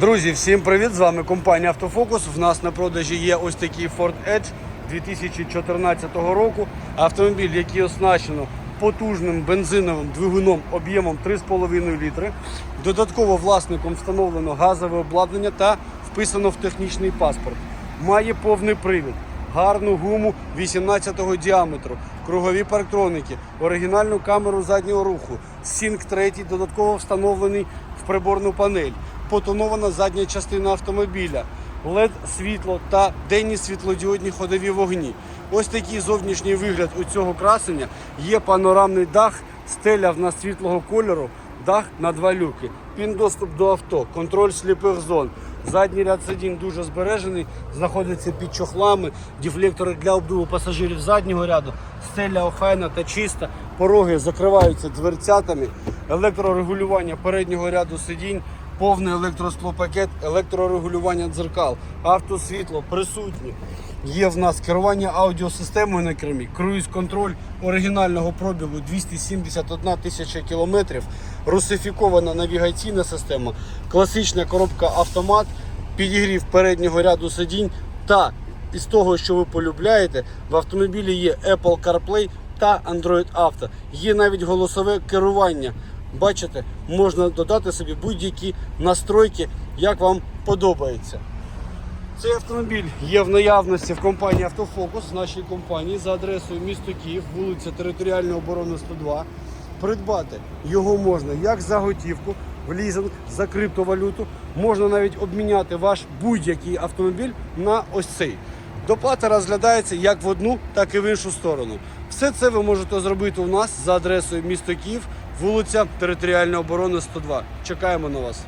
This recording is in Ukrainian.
Друзі, всім привіт! З вами компанія Автофокус. В нас на продажі є ось такий Ford Edge 2014 року. Автомобіль, який оснащено потужним бензиновим двигуном об'ємом 3,5 літри. Додатково власником встановлено газове обладнання та вписано в технічний паспорт. Має повний привід. Гарну гуму 18-го діаметру, кругові парктроники, оригінальну камеру заднього руху, Sync 3 додатково встановлений в приборну панель, потонована задня частина автомобіля, led світло та денні світлодіодні ходові вогні. Ось такий зовнішній вигляд у цього красення. Є панорамний дах, стеля в нас світлого кольору, дах на два люки, пін доступ до авто, контроль сліпих зон. Задній ряд сидінь дуже збережений, знаходиться під чохлами, дефлектори для обдуву пасажирів заднього ряду, стеля охайна та чиста, пороги закриваються дверцятами, електрорегулювання переднього ряду сидінь, повний електросклопакет, електрорегулювання дзеркал, автосвітло присутні. Є в нас керування аудіосистемою на кермі, круїз-контроль оригінального пробігу 271 тисяча кілометрів, русифікована навігаційна система, класична коробка автомат, підігрів переднього ряду сидінь та із того, що ви полюбляєте, в автомобілі є Apple CarPlay та Android Auto. Є навіть голосове керування. Бачите, можна додати собі будь-які настройки, як вам подобається. Цей автомобіль є в наявності в компанії Автофокус, в нашій компанії за адресою місто Київ, вулиця Територіальної оборони 102. Придбати його можна як за готівку, в лізинг, за криптовалюту. Можна навіть обміняти ваш будь-який автомобіль на ось цей. Доплата розглядається як в одну, так і в іншу сторону. Все це ви можете зробити у нас за адресою місто Київ, вулиця Територіальної оборони 102. Чекаємо на вас.